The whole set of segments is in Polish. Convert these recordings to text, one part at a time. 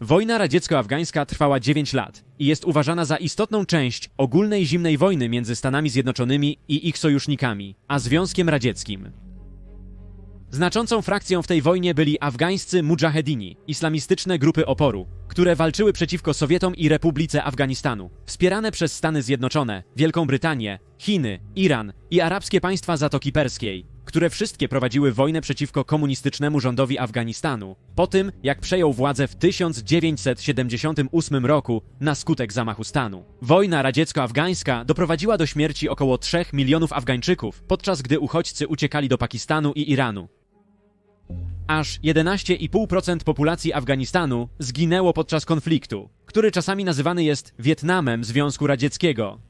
Wojna radziecko-afgańska trwała 9 lat i jest uważana za istotną część ogólnej zimnej wojny między Stanami Zjednoczonymi i ich sojusznikami, a Związkiem Radzieckim. Znaczącą frakcją w tej wojnie byli afgańscy mujahedini, islamistyczne grupy oporu, które walczyły przeciwko Sowietom i Republice Afganistanu, wspierane przez Stany Zjednoczone, Wielką Brytanię, Chiny, Iran i arabskie państwa Zatoki Perskiej, które wszystkie prowadziły wojnę przeciwko komunistycznemu rządowi Afganistanu, po tym jak przejął władzę w 1978 roku na skutek zamachu stanu. Wojna radziecko-afgańska doprowadziła do śmierci około 3 milionów Afgańczyków, podczas gdy uchodźcy uciekali do Pakistanu i Iranu. Aż 11,5% populacji Afganistanu zginęło podczas konfliktu, który czasami nazywany jest Wietnamem Związku Radzieckiego.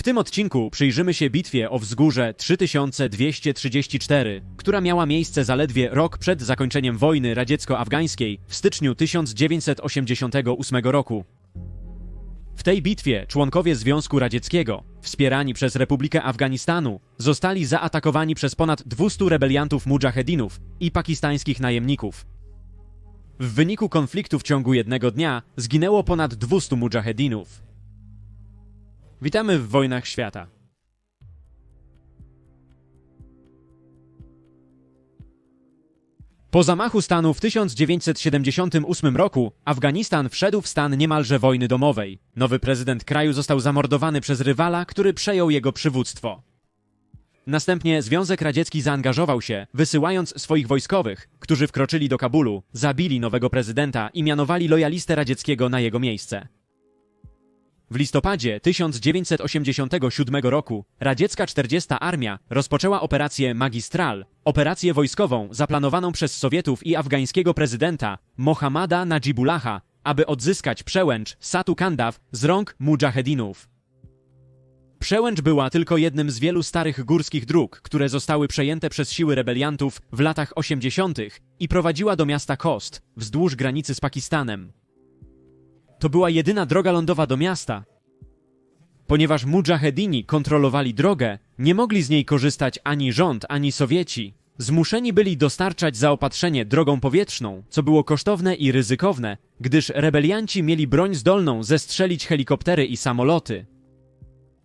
W tym odcinku przyjrzymy się bitwie o wzgórze 3234, która miała miejsce zaledwie rok przed zakończeniem wojny radziecko-afgańskiej w styczniu 1988 roku. W tej bitwie członkowie Związku Radzieckiego, wspierani przez Republikę Afganistanu, zostali zaatakowani przez ponad 200 rebeliantów mujahedinów i pakistańskich najemników. W wyniku konfliktu w ciągu jednego dnia zginęło ponad 200 mujahedinów. Witamy w Wojnach Świata. Po zamachu stanu w 1978 roku Afganistan wszedł w stan niemalże wojny domowej. Nowy prezydent kraju został zamordowany przez rywala, który przejął jego przywództwo. Następnie Związek Radziecki zaangażował się, wysyłając swoich wojskowych, którzy wkroczyli do Kabulu, zabili nowego prezydenta i mianowali lojalistę radzieckiego na jego miejsce. W listopadzie 1987 roku radziecka 40. Armia rozpoczęła operację Magistral, operację wojskową zaplanowaną przez Sowietów i afgańskiego prezydenta Mohammada Najibullaha, aby odzyskać przełęcz Satu Kandaw z rąk mujahedinów. Przełęcz była tylko jednym z wielu starych górskich dróg, które zostały przejęte przez siły rebeliantów w latach 80. i prowadziła do miasta Kost, wzdłuż granicy z Pakistanem. To była jedyna droga lądowa do miasta. Ponieważ mujahedini kontrolowali drogę, nie mogli z niej korzystać ani rząd, ani Sowieci. Zmuszeni byli dostarczać zaopatrzenie drogą powietrzną, co było kosztowne i ryzykowne, gdyż rebelianci mieli broń zdolną zestrzelić helikoptery i samoloty.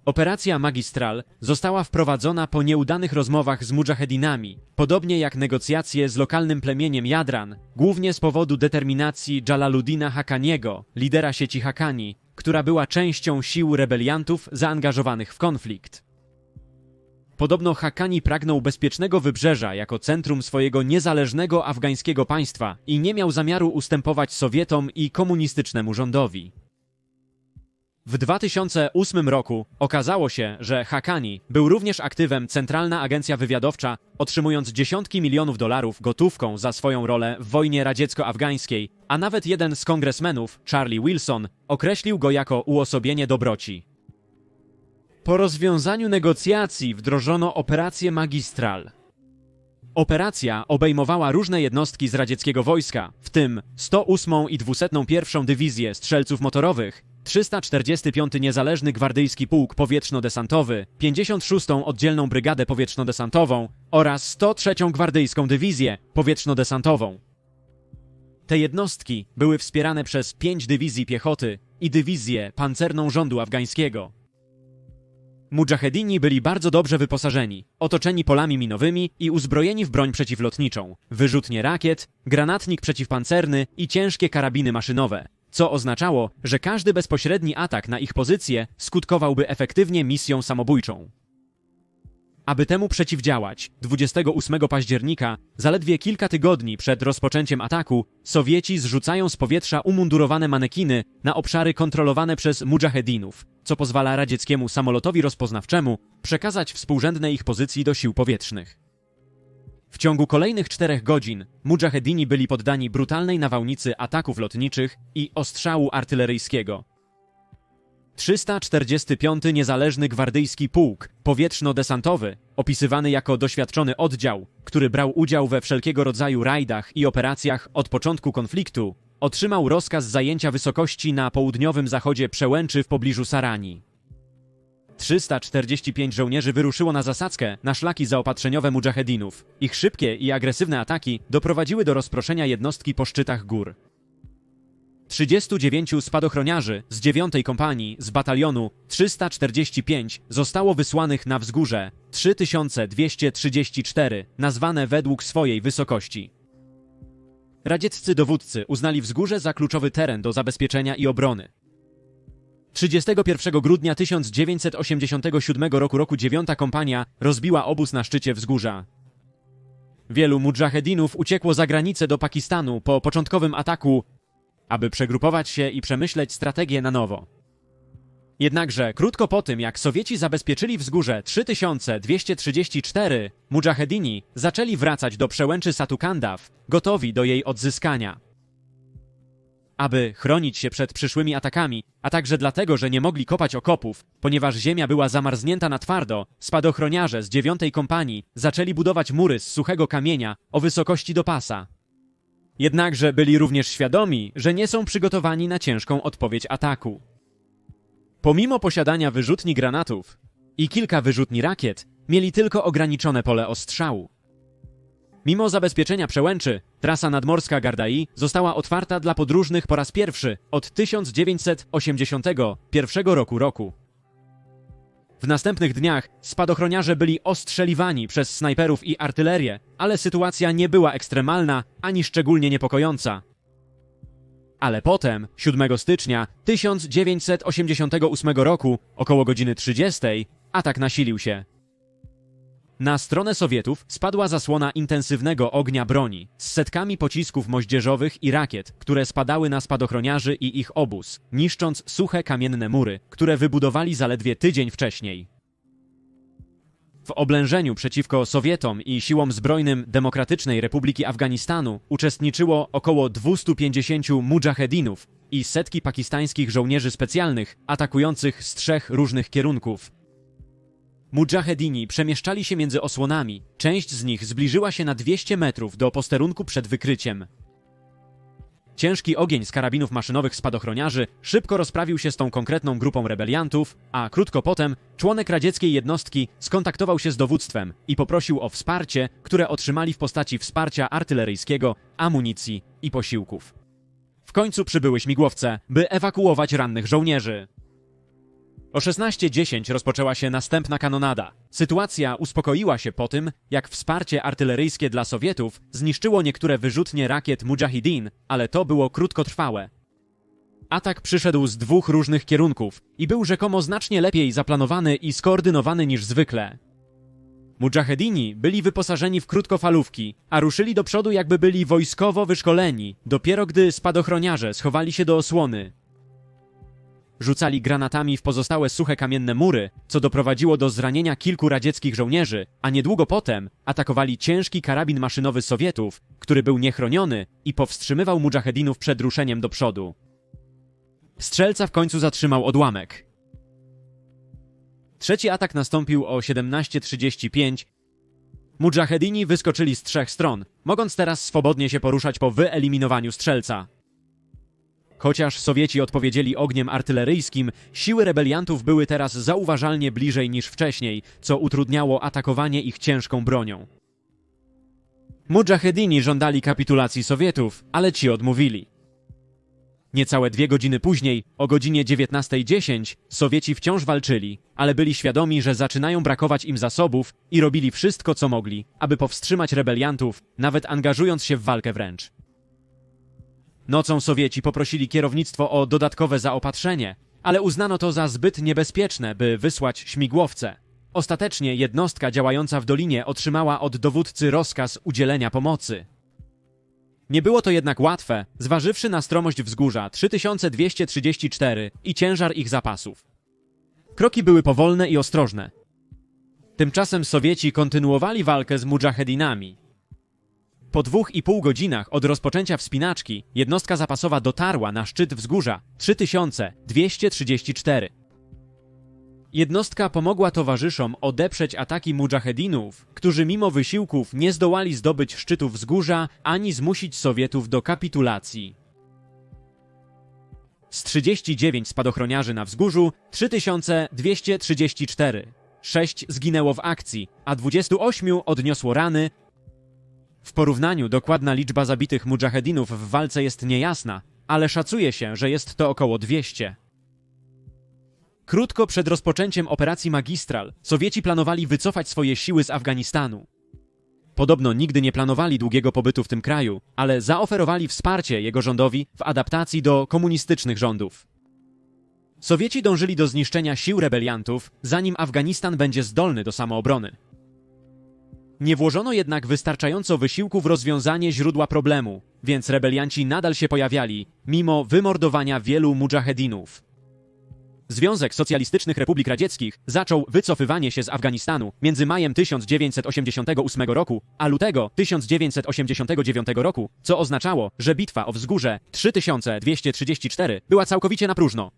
Operacja Magistral została wprowadzona po nieudanych rozmowach z mujahedinami, podobnie jak negocjacje z lokalnym plemieniem Jadran, głównie z powodu determinacji Jalaluddina Hakaniego, lidera sieci Hakani, która była częścią sił rebeliantów zaangażowanych w konflikt. Podobno Hakani pragnął bezpiecznego wybrzeża jako centrum swojego niezależnego afgańskiego państwa i nie miał zamiaru ustępować Sowietom i komunistycznemu rządowi. W 2008 roku okazało się, że Hakani był również aktywem Centralna Agencja Wywiadowcza, otrzymując dziesiątki milionów dolarów gotówką za swoją rolę w wojnie radziecko-afgańskiej, a nawet jeden z kongresmenów, Charlie Wilson, określił go jako uosobienie dobroci. Po rozwiązaniu negocjacji wdrożono operację Magistral. Operacja obejmowała różne jednostki z radzieckiego wojska, w tym 108 i 201 Dywizję Strzelców Motorowych, 345 Niezależny Gwardyjski Pułk Powietrzno-Desantowy, 56. Oddzielną Brygadę Powietrzno-Desantową oraz 103. Gwardyjską Dywizję Powietrzno-Desantową. Te jednostki były wspierane przez pięć dywizji piechoty i dywizję pancerną rządu afgańskiego. Mujahedini byli bardzo dobrze wyposażeni, otoczeni polami minowymi i uzbrojeni w broń przeciwlotniczą, wyrzutnie rakiet, granatnik przeciwpancerny i ciężkie karabiny maszynowe, co oznaczało, że każdy bezpośredni atak na ich pozycję skutkowałby efektywnie misją samobójczą. Aby temu przeciwdziałać, 28 października, zaledwie kilka tygodni przed rozpoczęciem ataku, Sowieci zrzucają z powietrza umundurowane manekiny na obszary kontrolowane przez mujahedinów, co pozwala radzieckiemu samolotowi rozpoznawczemu przekazać współrzędne ich pozycji do sił powietrznych. W ciągu kolejnych czterech godzin mujahedini byli poddani brutalnej nawałnicy ataków lotniczych i ostrzału artyleryjskiego. 345 Niezależny Gwardyjski Pułk Powietrzno-Desantowy, opisywany jako doświadczony oddział, który brał udział we wszelkiego rodzaju rajdach i operacjach od początku konfliktu, otrzymał rozkaz zajęcia wysokości na południowym zachodzie przełęczy w pobliżu Sarani. 345 żołnierzy wyruszyło na zasadzkę na szlaki zaopatrzeniowe mujahedinów. Ich szybkie i agresywne ataki doprowadziły do rozproszenia jednostki po szczytach gór. 39 spadochroniarzy z 9 kompanii z batalionu 345 zostało wysłanych na wzgórze 3234, nazwane według swojej wysokości. Radzieccy dowódcy uznali wzgórze za kluczowy teren do zabezpieczenia i obrony. 31 grudnia 1987 roku roku 9 kompania rozbiła obóz na szczycie wzgórza. Wielu mudżahedinów uciekło za granicę do Pakistanu po początkowym ataku, aby przegrupować się i przemyśleć strategię na nowo. Jednakże krótko po tym, jak Sowieci zabezpieczyli wzgórze 3234, mudżahedini zaczęli wracać do przełęczy Satukandaw, gotowi do jej odzyskania. Aby chronić się przed przyszłymi atakami, a także dlatego, że nie mogli kopać okopów, ponieważ ziemia była zamarznięta na twardo, spadochroniarze z dziewiątej kompanii zaczęli budować mury z suchego kamienia o wysokości do pasa. Jednakże byli również świadomi, że nie są przygotowani na ciężką odpowiedź ataku. Pomimo posiadania wyrzutni granatów i kilka wyrzutni rakiet, mieli tylko ograniczone pole ostrzału. Mimo zabezpieczenia przełęczy, trasa nadmorska Gardai została otwarta dla podróżnych po raz pierwszy od 1981 roku roku. W następnych dniach spadochroniarze byli ostrzeliwani przez snajperów i artylerię, ale sytuacja nie była ekstremalna ani szczególnie niepokojąca. Ale potem, 7 stycznia 1988 roku, około godziny 30, atak nasilił się. Na stronę Sowietów spadła zasłona intensywnego ognia broni z setkami pocisków moździerzowych i rakiet, które spadały na spadochroniarzy i ich obóz, niszcząc suche kamienne mury, które wybudowali zaledwie tydzień wcześniej. W oblężeniu przeciwko Sowietom i siłom zbrojnym Demokratycznej Republiki Afganistanu uczestniczyło około 250 mudżahedinów i setki pakistańskich żołnierzy specjalnych atakujących z trzech różnych kierunków. Mudżahedini przemieszczali się między osłonami. Część z nich zbliżyła się na 200 metrów do posterunku przed wykryciem. Ciężki ogień z karabinów maszynowych spadochroniarzy szybko rozprawił się z tą konkretną grupą rebeliantów, a krótko potem członek radzieckiej jednostki skontaktował się z dowództwem i poprosił o wsparcie, które otrzymali w postaci wsparcia artyleryjskiego, amunicji i posiłków. W końcu przybyły śmigłowce, by ewakuować rannych żołnierzy. O 16.10 rozpoczęła się następna kanonada. Sytuacja uspokoiła się po tym, jak wsparcie artyleryjskie dla Sowietów zniszczyło niektóre wyrzutnie rakiet Mujahideen, ale to było krótkotrwałe. Atak przyszedł z dwóch różnych kierunków i był rzekomo znacznie lepiej zaplanowany i skoordynowany niż zwykle. Mujahedini byli wyposażeni w krótkofalówki, a ruszyli do przodu jakby byli wojskowo wyszkoleni, dopiero gdy spadochroniarze schowali się do osłony. Rzucali granatami w pozostałe suche kamienne mury, co doprowadziło do zranienia kilku radzieckich żołnierzy, a niedługo potem atakowali ciężki karabin maszynowy Sowietów, który był niechroniony i powstrzymywał mujahedinów przed ruszeniem do przodu. Strzelca w końcu zatrzymał odłamek. Trzeci atak nastąpił o 17.35. Mujahedini wyskoczyli z trzech stron, mogąc teraz swobodnie się poruszać po wyeliminowaniu strzelca. Chociaż Sowieci odpowiedzieli ogniem artyleryjskim, siły rebeliantów były teraz zauważalnie bliżej niż wcześniej, co utrudniało atakowanie ich ciężką bronią. Mujahedini żądali kapitulacji Sowietów, ale ci odmówili. Niecałe dwie godziny później, o godzinie 19.10, Sowieci wciąż walczyli, ale byli świadomi, że zaczynają brakować im zasobów i robili wszystko, co mogli, aby powstrzymać rebeliantów, nawet angażując się w walkę wręcz. Nocą Sowieci poprosili kierownictwo o dodatkowe zaopatrzenie, ale uznano to za zbyt niebezpieczne, by wysłać śmigłowce. Ostatecznie jednostka działająca w dolinie otrzymała od dowódcy rozkaz udzielenia pomocy. Nie było to jednak łatwe, zważywszy na stromość wzgórza 3234 i ciężar ich zapasów. Kroki były powolne i ostrożne. Tymczasem Sowieci kontynuowali walkę z mujahedinami, po dwóch i pół godzinach od rozpoczęcia wspinaczki jednostka zapasowa dotarła na szczyt wzgórza 3234. Jednostka pomogła towarzyszom odeprzeć ataki mujahedinów, którzy mimo wysiłków nie zdołali zdobyć szczytu wzgórza ani zmusić Sowietów do kapitulacji. Z 39 spadochroniarzy na wzgórzu 3234. 6 zginęło w akcji, a 28 odniosło rany w porównaniu dokładna liczba zabitych mujahedinów w walce jest niejasna, ale szacuje się, że jest to około 200. Krótko przed rozpoczęciem operacji Magistral, Sowieci planowali wycofać swoje siły z Afganistanu. Podobno nigdy nie planowali długiego pobytu w tym kraju, ale zaoferowali wsparcie jego rządowi w adaptacji do komunistycznych rządów. Sowieci dążyli do zniszczenia sił rebeliantów, zanim Afganistan będzie zdolny do samoobrony. Nie włożono jednak wystarczająco wysiłku w rozwiązanie źródła problemu, więc rebelianci nadal się pojawiali, mimo wymordowania wielu mudżahedinów. Związek Socjalistycznych Republik Radzieckich zaczął wycofywanie się z Afganistanu między majem 1988 roku a lutego 1989 roku, co oznaczało, że bitwa o wzgórze 3234 była całkowicie na próżno.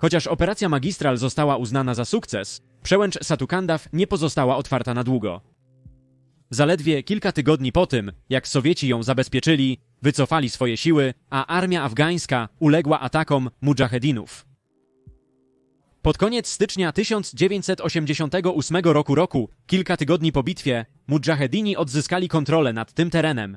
Chociaż operacja Magistral została uznana za sukces, przełęcz Satukandaw nie pozostała otwarta na długo. Zaledwie kilka tygodni po tym, jak Sowieci ją zabezpieczyli, wycofali swoje siły, a armia afgańska uległa atakom mudżahedinów. Pod koniec stycznia 1988 roku roku, kilka tygodni po bitwie, mudżahedini odzyskali kontrolę nad tym terenem